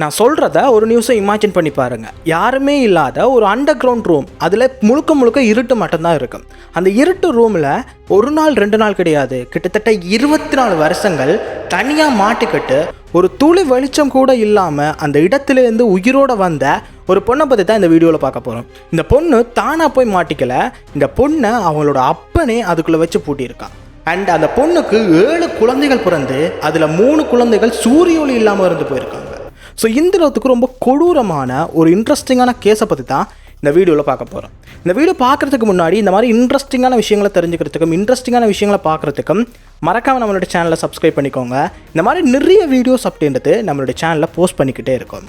நான் சொல்கிறத ஒரு நியூஸை இமேஜின் பண்ணி பாருங்கள் யாருமே இல்லாத ஒரு அண்டர் கிரவுண்ட் ரூம் அதில் முழுக்க முழுக்க இருட்டு மட்டும்தான் இருக்கும். அந்த இருட்டு ரூமில் ஒரு நாள் ரெண்டு நாள் கிடையாது. கிட்டத்தட்ட இருபத்தி நாலு வருஷங்கள் தனியாக மாட்டிக்கிட்டு ஒரு துளி வெளிச்சம் கூட இல்லாமல் அந்த இடத்துலேருந்து உயிரோட வந்த ஒரு பொண்ணை பற்றி தான் இந்த வீடியோவில் பார்க்க போகிறோம் இந்த பொண்ணு தானாக போய் மாட்டிக்கல. இந்த பொண்ணை அவங்களோட அப்பனே அதுக்குள்ளே வச்சு பூட்டியிருக்கான். அண்ட் அந்த பொண்ணுக்கு ஏழு குழந்தைகள் பிறந்து அதில் மூணு குழந்தைகள் சூரிய ஒளி இல்லாமல் இருந்து போயிருக்காங்க. ஸோ இந்த ரொம்ப கொடூரமான ஒரு இன்ட்ரெஸ்டிங்கான கேஸை பற்றி தான் இந்த வீடியோவில் பார்க்க போகிறோம் இந்த வீடியோ பார்க்குறதுக்கு முன்னாடி இந்த மாதிரி இன்ட்ரெஸ்டிங்கான விஷயங்களை தெரிஞ்சுக்கிறதுக்கும் இன்ட்ரெஸ்டிங்கான விஷயங்களை பார்க்குறதுக்கும் மறக்காமல் நம்மளோட சேனலை சப்ஸ்கிரைப் பண்ணிக்கோங்க. இந்த மாதிரி நிறைய வீடியோஸ் அப்படின்றது நம்மளோட சேனலில் போஸ்ட் பண்ணிக்கிட்டே இருக்கும்.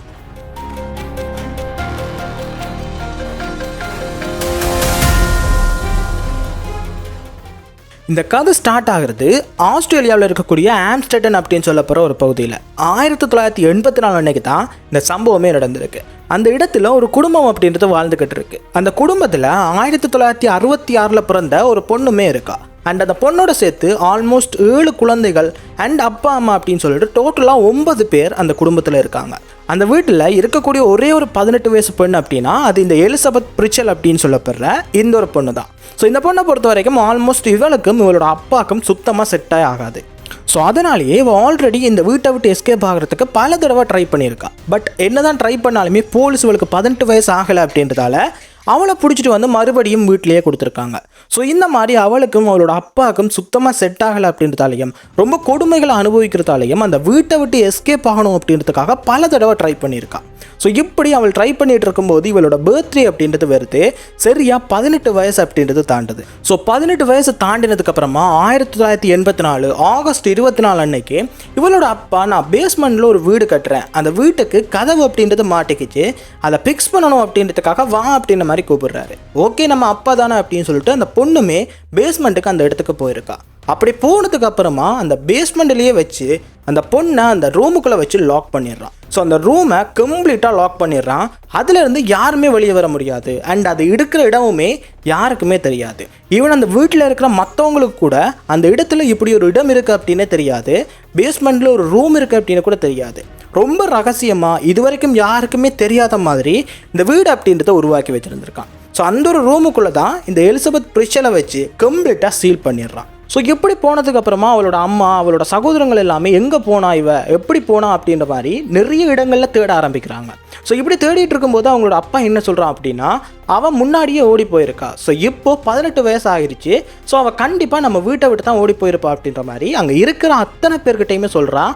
இந்த கதை ஸ்டார்ட் ஆகுறது ஆஸ்திரேலியாவில் இருக்கக்கூடிய ஆம்ஸ்டர்டன் அப்படின்னு சொல்லப்போகிற ஒரு பகுதியில். ஆயிரத்தி தொள்ளாயிரத்தி எண்பத்தி நாலு அன்னைக்கு தான் இந்த சம்பவமே நடந்திருக்கு. அந்த இடத்துல ஒரு குடும்பம் அப்படின்றது வாழ்ந்துக்கிட்டு இருக்கு. அந்த குடும்பத்தில் ஆயிரத்தி தொள்ளாயிரத்தி அறுபத்தி ஆறில் பிறந்த ஒரு பொண்ணுமே இருக்கா. அண்ட் அந்த பொண்ணோட சேர்த்து ஆல்மோஸ்ட் ஏழு குழந்தைகள் அண்ட் அப்பா அம்மா அப்படின்னு சொல்லிட்டு டோட்டலாக ஒன்பது பேர் அந்த குடும்பத்தில் இருக்காங்க. அந்த வீட்டில் இருக்கக்கூடிய ஒரே ஒரு பதினெட்டு வயசு பெண் அப்படின்னா அது இந்த எலிசபெத் பிரிச்சல் அப்படின்னு சொல்லப்படுற இந்த ஒரு பொண்ணு தான் ஸோ இந்த பொண்ணை பொறுத்த வரைக்கும் ஆல்மோஸ்ட் இவளுக்கும் இவளோட அப்பாக்கும் சுத்தமாக செட்டே ஆகாது. ஸோ அதனாலேயே இவள் ஆல்ரெடி இந்த வீட்டை விட்டு எஸ்கேப் ஆகிறதுக்கு பல தடவை ட்ரை பண்ணியிருக்கா. பட் என்னதான் ட்ரை பண்ணாலுமே போலீஸ் இவளுக்கு பதினெட்டு வயசு ஆகலை அப்படின்றதால அவளை பிடிச்சிட்டு வந்து மறுபடியும் வீட்டிலேயே கொடுத்துருக்காங்க. ஸோ இந்த மாதிரி அவளுக்கும் அவளோட அப்பாவுக்கும் சுத்தமாக செட் ஆகலை அப்படின்றதாலையும் ரொம்ப கொடுமைகளை அனுபவிக்கிறதாலையும் அந்த வீட்டை விட்டு எஸ்கேப் ஆகணும் அப்படின்றதுக்காக பல தடவை ட்ரை பண்ணியிருக்கா. ஸோ இப்படி அவள் ட்ரை பண்ணிட்டு இருக்கும்போது இவளோட பர்த்டே அப்படின்றது வருது. சரியா பதினெட்டு வயசு அப்படின்றது தாண்டுது. ஸோ பதினெட்டு வயசு தாண்டினதுக்கு அப்புறமா ஆயிரத்தி தொள்ளாயிரத்தி எண்பத்தி நாலு ஆகஸ்ட் இருபத்தி நாலு அன்னைக்கு இவளோட அப்பா நான் பேஸ்மெண்ட்டில் ஒரு வீடு கட்டுறேன். அந்த வீட்டுக்கு கதவு அப்படின்றது மாட்டிக்கிச்சு. அதை ஃபிக்ஸ் பண்ணணும் அப்படின்றதுக்காக வா அப்படின்ற மாதிரி கூப்பிடுறாரு. ஓகே நம்ம அப்பா தானே அப்படின்னு சொல்லிட்டு அந்த பொண்ணுமே பேஸ்மெண்ட்டுக்கு அந்த இடத்துக்கு போயிருக்கா. அப்படி போனதுக்கு அப்புறமா அந்த பேஸ்மெண்ட்லேயே வச்சு அந்த பொண்ணை அந்த ரூமுக்குள்ளே வச்சு லாக் பண்ணிடுறான். ஸோ அந்த ரூமை கம்ப்ளீட்டாக லாக் பண்ணிடுறான். அதுலேருந்து யாருமே வெளியே வர முடியாது. அண்ட் அது இருக்கிற இடமுமே யாருக்குமே தெரியாது. ஈவன் அந்த வீட்டில் இருக்கிற மற்றவங்களுக்கு கூட அந்த இடத்துல இப்படி ஒரு இடம் இருக்குது அப்படின்னே தெரியாது. பேஸ்மெண்ட்டில் ஒரு ரூம் இருக்குது அப்படின்னு கூட தெரியாது. ரொம்ப ரகசியமாக இது வரைக்கும் யாருக்குமே தெரியாத மாதிரி இந்த வீடு அப்படின்றத உருவாக்கி வச்சுருந்துருக்கான். ஸோ அந்த ஒரு ரூமுக்குள்ளே தான் இந்த எலிசபெத் பிரிச்சலை வச்சு கம்ப்ளீட்டாக சீல் பண்ணிடுறான். ஸோ இப்படி போனதுக்கு அப்புறமா அவளோட அம்மா அவளோட சகோதரங்கள் எல்லாமே எங்கே போனா இவ? எப்படி போனா அப்படின்ற மாதிரி நிறைய இடங்களில் தேட ஆரம்பிக்கிறாங்க. ஸோ இப்படி தேடிட்டு இருக்கும்போது அவங்களோட அப்பா என்ன சொல்கிறான் அப்படின்னா அவன் முன்னாடியே ஓடி போயிருக்கா. ஸோ இப்போ பதினெட்டு வயசு ஆகிருச்சு ஸோ அவள் கண்டிப்பாக நம்ம வீட்டை விட்டு தான் ஓடி போயிருப்பா அப்படின்ற மாதிரி அங்கே இருக்கிற அத்தனை பேர்கிட்டையுமே சொல்கிறான்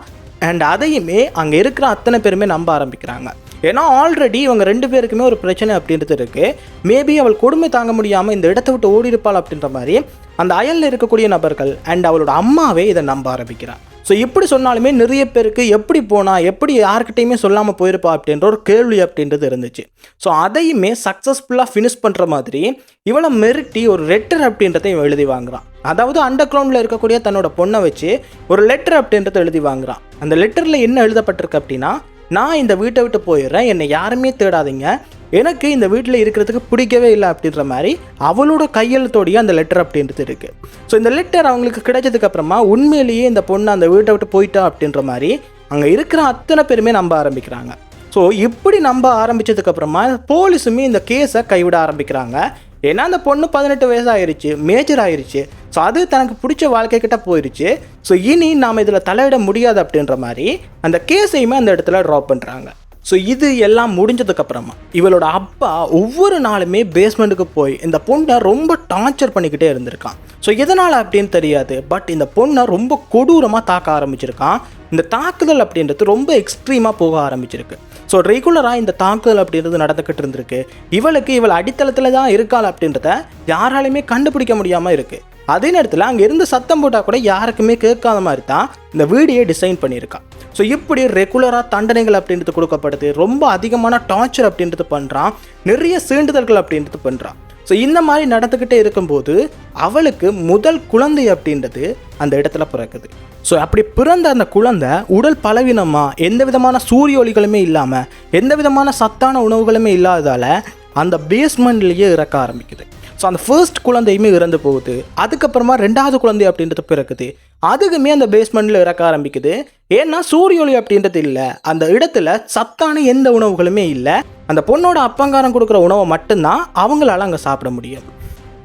அண்ட் அதையுமே அங்கே இருக்கிற அத்தனை பேருமே நம்ப ஆரம்பிக்கிறாங்க. ஏன்னா ஆல்ரெடி இவங்க ரெண்டு பேருக்குமே ஒரு பிரச்சனை அப்படின்றது இருக்குது மேபி அவள் கொடுமை தாங்க முடியாமல் இந்த இடத்த விட்டு ஓடி இருப்பாள் அப்படின்ற மாதிரி அந்த அயலில் இருக்கக்கூடிய நபர்கள் அண்ட் அவளோட அம்மாவே இதை நம்ப ஆரம்பிக்கிறான் ஸோ இப்படி சொன்னாலுமே நிறைய பேருக்கு எப்படி போனால் எப்படி யார்கிட்டையுமே சொல்லாமல் போயிருப்பா அப்படின்ற ஒரு கேள்வி அப்படின்றது இருந்துச்சு. ஸோ அதையுமே சக்ஸஸ்ஃபுல்லாக ஃபினிஷ் பண்ணுற மாதிரி இவளை மிரட்டி ஒரு லெட்டர் அப்படின்றத இவன் எழுதி வாங்குறான். அதாவது அண்டர் கிரவுண்டில் இருக்கக்கூடிய தன்னோட பொண்ணை வச்சு ஒரு லெட்டர் அப்படின்றத எழுதி வாங்குறான். அந்த லெட்டரில் என்ன எழுதப்பட்டிருக்கு அப்படின்னா நான் இந்த வீட்டை விட்டு போயிடுறேன் என்னை யாருமே தேடாதீங்க. எனக்கு இந்த வீட்டில் இருக்கிறதுக்கு பிடிக்கவே இல்லை அப்படின்ற மாதிரி அவளோட கையெழுத்தோடைய அந்த லெட்டர் அப்படின்றது இருக்குது ஸோ இந்த லெட்டர் அவங்களுக்கு கிடைச்சதுக்கப்புறமா உண்மையிலேயே இந்த பொண்ணு அந்த வீட்டை விட்டு போயிட்டா அப்படின்ற மாதிரி அங்கே இருக்கிற அத்தனை பேருமே நம்ப ஆரம்பிக்கிறாங்க. ஸோ இப்படி நம்ப ஆரம்பித்ததுக்கப்புறமா போலீஸுமே இந்த கேஸை கைவிட ஆரம்பிக்கிறாங்க. ஏன்னா அந்த பொண்ணு பதினெட்டு வயசு ஆயிருச்சு மேஜர் ஆயிருச்சு. ஸோ அது தனக்கு பிடிச்ச வாழ்க்கை கிட்ட போயிருச்சு. ஸோ இனி நாம் இதில் தலையிட முடியாது அப்படின்ற மாதிரி அந்த கேஸையுமே அந்த இடத்துல ட்ராப் பண்ணுறாங்க ஸோ இது எல்லாம் முடிஞ்சதுக்கப்புறமா இவளோட அப்பா ஒவ்வொரு நாளுமே பேஸ்மெண்ட்டுக்கு போய் இந்த பொண்ணை ரொம்ப டார்ச்சர் பண்ணிக்கிட்டே இருந்திருக்கான். ஸோ எதனால் அப்படின்னு தெரியாது பட் இந்த பொண்ணை ரொம்ப கொடூரமாக தாக்க ஆரம்பிச்சிருக்கான். இந்த தாக்குதல் அப்படின்றது ரொம்ப எக்ஸ்ட்ரீமாக போக ஆரம்பிச்சிருக்கு. ஸோ ரெகுலராக இந்த தாக்குதல் அப்படின்றது நடந்துக்கிட்டு இருந்திருக்கு. இவளுக்கு இவள் அடித்தளத்தில் தான் இருக்காள் அப்படின்றத யாராலையுமே கண்டுபிடிக்க முடியாமல் இருக்குது அதே நேரத்தில் அங்கே இருந்து சத்தம் போட்டால் கூட யாருக்குமே கேட்காத மாதிரி தான் இந்த வீடியோ டிசைன் பண்ணியிருக்கான் ஸோ இப்படி ரெகுலராக தண்டனைகள் அப்படின்றது கொடுக்கப்படுது ரொம்ப அதிகமான டார்ச்சர் அப்படின்றது பண்ணுறான் நிறைய சீண்டுதல்கள் அப்படின்றது பண்ணுறான் ஸோ இந்த மாதிரி நடந்துக்கிட்டே இருக்கும்போது அவளுக்கு முதல் குழந்தை அப்படின்றது அந்த இடத்துல பிறக்குது. ஸோ அப்படி பிறந்த அந்த குழந்தை உடல் பலவீனமாக எந்த விதமான சூரிய ஒளிகளுமே இல்லாமல் எந்த விதமான சத்தான உணவுகளுமே இல்லாததால் அந்த பேஸ்மெண்ட்லேயே இறக்க ஆரம்பிக்குது. ஸோ அந்த ஃபர்ஸ்ட் குழந்தையுமே இறந்து போகுது. அதுக்கப்புறமா ரெண்டாவது குழந்தை அப்படின்றது பிறக்குது. அதுக்குமே அந்த பேஸ்மெண்ட்டில் இறக்க ஆரம்பிக்குது. ஏன்னா சூரிய ஒளி அப்படின்றது இல்லை. அந்த இடத்துல சத்தான எந்த உணவுகளுமே இல்லை. அந்த பொண்ணோட அப்பங்காரம் கொடுக்குற உணவை மட்டும்தான் அவங்களால அங்கே சாப்பிட முடியும்.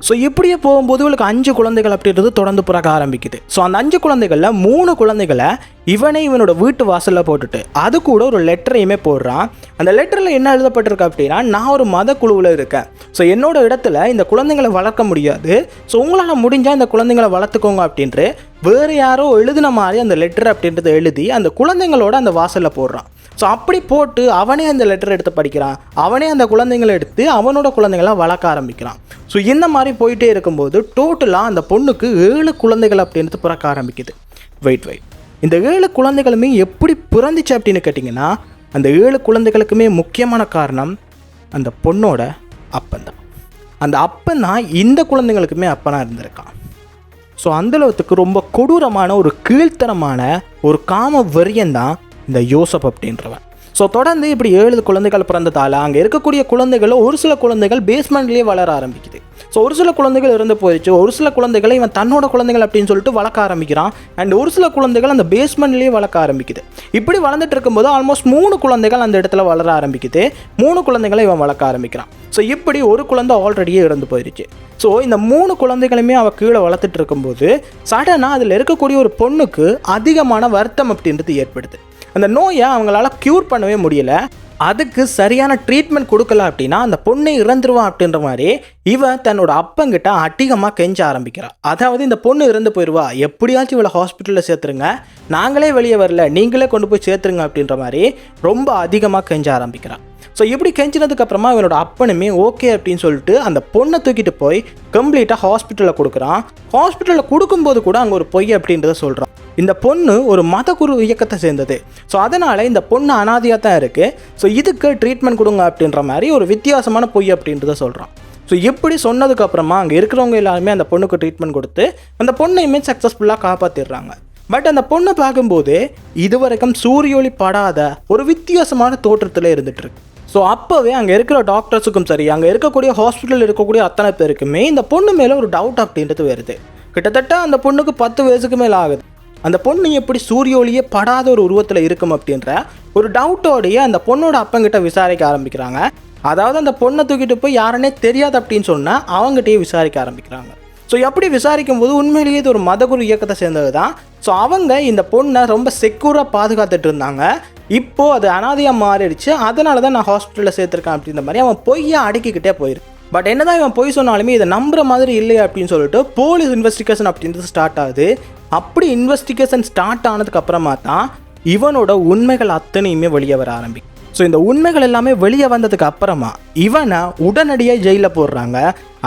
ஸோ இப்படியே போகும்போது இவளுக்கு அஞ்சு குழந்தைகள் அப்படின்றது தொடர்ந்து பிறக்க ஆரம்பிக்குது. ஸோ அந்த அஞ்சு குழந்தைகளில் மூணு குழந்தைகளை இவனே இவனோட வீட்டு வாசலில் போட்டுட்டு அது கூட ஒரு லெட்டரையுமே போடுறான். அந்த லெட்டரில் என்ன எழுதப்பட்டிருக்கு அப்படின்னா நான் ஒரு மத குழுவில் இருக்கேன். ஸோ என்னோட இடத்துல இந்த குழந்தைங்களை வளர்க்க முடியாது. ஸோ உங்களால் முடிஞ்சால் இந்த குழந்தைங்களை வளர்த்துக்கோங்க அப்படின்ட்டு வேறு யாரோ எழுதின மாதிரி அந்த லெட்டர் அப்படின்றத எழுதி அந்த குழந்தைங்களோட அந்த வாசலில் போடுறான். ஸோ அப்படி போட்டு அவனே அந்த லெட்டர் எடுத்து படிக்கிறான். அவனே அந்த குழந்தைங்களை எடுத்து அவனோட குழந்தைங்கள வளர்க்க ஆரம்பிக்கிறான். ஸோ இந்த மாதிரி போயிட்டே இருக்கும்போது டோட்டலாக அந்த பொண்ணுக்கு ஏழு குழந்தைகள் அப்படின்றது பிறக்க ஆரம்பிக்குது. வெயிட் வெயிட் இந்த ஏழு குழந்தைகளுமே எப்படி பிறந்துச்சு அப்படின்னு கேட்டிங்கன்னா அந்த ஏழு குழந்தைகளுக்குமே முக்கியமான காரணம் அந்த பொண்ணோட அப்பந்தான். அந்த அப்பன் தான் இந்த குழந்தைங்களுக்குமே அப்பனாக இருந்திருக்கான். ஸோ அந்தளவுக்கு ரொம்ப கொடூரமான ஒரு கீழ்த்தனமான ஒரு காம வரியன் தான் இந்த யோசப் அப்படின்றவன். ஸோ தொடர்ந்து இப்படி ஏழு குழந்தைகள் பிறந்ததால் அங்கே இருக்கக்கூடிய குழந்தைகளும் ஒரு சில குழந்தைகள் பேஸ்மெண்ட்லேயே வளர ஆரம்பிக்குது. ஸோ ஒரு சில குழந்தைகள் இருந்து போயிடுச்சு ஒரு சில குழந்தைகளை இவன் தன்னோட குழந்தைகள் அப்படின்னு சொல்லிட்டு வளர்க்க ஆரம்பிக்கிறான். அண்ட் ஒரு சில குழந்தைகள் அந்த பேஸ்மெண்ட்லேயே வளர்க்க ஆரம்பிக்குது. இப்படி வளர்ந்துட்டு இருக்கும்போது ஆல்மோஸ்ட் மூணு குழந்தைகள் அந்த இடத்துல வளர ஆரம்பிக்குது. மூணு குழந்தைகளை இவன் வளர்க்க ஆரம்பிக்கிறான். ஸோ இப்படி ஒரு குழந்தை ஆல்ரெடியே இறந்து போயிடுச்சு ஸோ இந்த மூணு குழந்தைகளுமே அவள் கீழே வளர்த்துட்டு இருக்கும்போது சடனாக அதில் இருக்கக்கூடிய ஒரு பொண்ணுக்கு அதிகமான வருத்தம் அப்படின்றது ஏற்படுது. அந்த நோயை அவங்களால க்யூர் பண்ணவே முடியல. அதுக்கு சரியான ட்ரீட்மெண்ட் கொடுக்கல அப்படின்னா அந்த பொண்ணை இறந்துருவான் அப்படின்ற மாதிரி இவன் தன்னோட அப்பங்கிட்ட அதிகமாக கெஞ்ச ஆரம்பிக்கிறான் அதாவது இந்த பொண்ணு இறந்து போயிடுவா எப்படியாச்சும் இவளை ஹாஸ்பிட்டலில் சேர்த்துருங்க. நாங்களே வெளியே வரல. நீங்களே கொண்டு போய் சேர்த்துருங்க அப்படின்ற மாதிரி ரொம்ப அதிகமாக கெஞ்ச ஆரம்பிக்கிறான் ஸோ இப்படி கெஞ்சினதுக்கப்புறமா இவனோட அப்பனுமே ஓகே அப்படின்னு சொல்லிட்டு அந்த பொண்ணை தூக்கிட்டு போய் கம்ப்ளீட்டாக ஹாஸ்பிட்டலில் கொடுக்குறான். ஹாஸ்பிட்டலில் கொடுக்கும்போது கூட அங்கே ஒரு பொய் அப்படின்றத சொல்கிறான் இந்த பொண்ணு ஒரு மதகுரு இயக்கத்தை சேர்ந்தது. ஸோ அதனால் இந்த பொண்ணு அனாதியாக தான் இருக்குது ஸோ இதுக்கு ட்ரீட்மெண்ட் கொடுங்க அப்படின்ற மாதிரி ஒரு வித்தியாசமான பொய் அப்படின்றத சொல்கிறான் ஸோ எப்படி சொன்னதுக்கப்புறமா அங்கே இருக்கிறவங்க எல்லாருமே அந்த பொண்ணுக்கு ட்ரீட்மெண்ட் கொடுத்து அந்த பொண்ணையுமே சக்ஸஸ்ஃபுல்லாக காப்பாற்றிடுறாங்க பட் அந்த பொண்ணை பார்க்கும்போது இதுவரைக்கும் சூரிய ஒளி படாத ஒரு வித்தியாசமான தோற்றத்தில் இருந்துகிட்ருக்கு ஸோ அப்போவே அங்கே இருக்கிற டாக்டர்ஸுக்கும் சரி அங்கே இருக்கக்கூடிய ஹாஸ்பிட்டலில் இருக்கக்கூடிய அத்தனை பேருக்குமே இந்த பொண்ணு மேலே ஒரு டவுட் அப்படின்றது வருது. கிட்டத்தட்ட அந்த பொண்ணுக்கு பத்து வயசுக்கு மேலே ஆகுது. அந்த பொண்ணு எப்படி சூரிய ஒளியே படாத ஒரு உருவத்தில் இருக்கும் அப்படின்ற ஒரு டவுட்டோடையே அந்த பொண்ணோட அப்பங்கிட்ட விசாரிக்க ஆரம்பிக்கிறாங்க. அதாவது அந்த பொண்ணை தூக்கிட்டு போய் யாருன்னே தெரியாது அப்படின்னு சொன்னால் அவங்ககிட்டயே விசாரிக்க ஆரம்பிக்கிறாங்க. ஸோ எப்படி விசாரிக்கும் போது உண்மையிலேயே இது ஒரு மதகுரு இயக்கத்தை சேர்ந்தது தான் ஸோ அவங்க இந்த பொண்ணை ரொம்ப செக்யூராக பாதுகாத்துட்டு இருந்தாங்க. இப்போது அது அனாதையாக மாறிடுச்சு. அதனால தான் நான் ஹாஸ்பிட்டலில் சேர்த்துருக்கேன் அப்படின்ற மாதிரி அவன் பொய்யை அடக்கிக்கிட்டே போயிருக்கு பட் என்னதான் இவன் பொய் சொன்னாலுமே இதை நம்புற மாதிரி இல்லை அப்படின்னு சொல்லிட்டு போலீஸ் இன்வெஸ்டிகேஷன் அப்படின்றது ஸ்டார்ட் ஆகுது. அப்படி இன்வெஸ்டிகேஷன் ஸ்டார்ட் ஆனதுக்கு அப்புறமா தான் இவனோட உண்மைகள் அத்தனையுமே வெளியே வர ஆரம்பிக்கும் ஸோ இந்த உண்மைகள் எல்லாமே வெளியே வந்ததுக்கு அப்புறமா இவனை உடனடியாக ஜெயிலில் போடுறாங்க.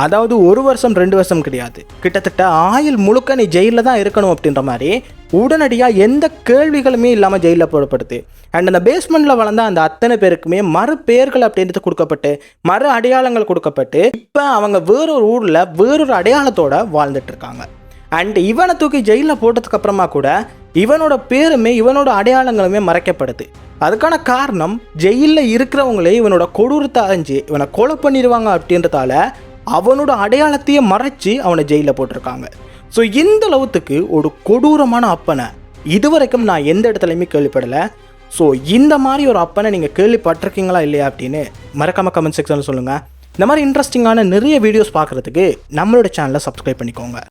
அதாவது ஒரு வருஷம் ரெண்டு வருஷம் கிடையாது. கிட்டத்தட்ட ஆயுள் முழுக்க நீ ஜெயிலில் தான் இருக்கணும் அப்படின்ற மாதிரி உடனடியாக எந்த கேள்விகளுமே இல்லாமல் ஜெயிலில் போடப்படுது. அண்ட் அந்த பேஸ்மெண்ட்டில் வளர்ந்த அந்த அத்தனை பேருக்குமே மறு பெயர்கள் அப்படின்றது கொடுக்கப்பட்டு மறு அடையாளங்கள் கொடுக்கப்பட்டு இப்போ அவங்க வேறொரு ஊரில் வேறொரு அடையாளத்தோட வாழ்ந்துட்டு இருக்காங்க. அண்ட் இவனை தூக்கி ஜெயிலில் போட்டதுக்கு அப்புறமா கூட இவனோட பேருமே இவனோட அடையாளங்களுமே மறைக்கப்படுது. அதுக்கான காரணம் ஜெயிலில் இருக்கிறவங்களே இவனோட கொடூரத்தை அறிஞ்சு இவனை கொலை பண்ணிடுவாங்க அப்படின்றதால அவனோட அடையாளத்தையே மறைச்சி அவனை ஜெயிலில் போட்டிருக்காங்க. ஸோ இந்த அளவுக்கு ஒரு கொடூரமான அப்பனை இதுவரைக்கும் நான் எந்த இடத்துலையுமே கேள்விப்படலை. ஸோ இந்த மாதிரி ஒரு அப்பனை நீங்கள் கேள்விப்பட்டிருக்கீங்களா இல்லையா அப்படின்னு மறக்காம கமெண்ட் செக்ஷனில் சொல்லுங்கள் இந்த மாதிரி இன்ட்ரெஸ்டிங்கான நிறைய வீடியோஸ் பார்க்குறதுக்கு நம்மளோட சேனலை சப்ஸ்கிரைப் பண்ணிக்கோங்க.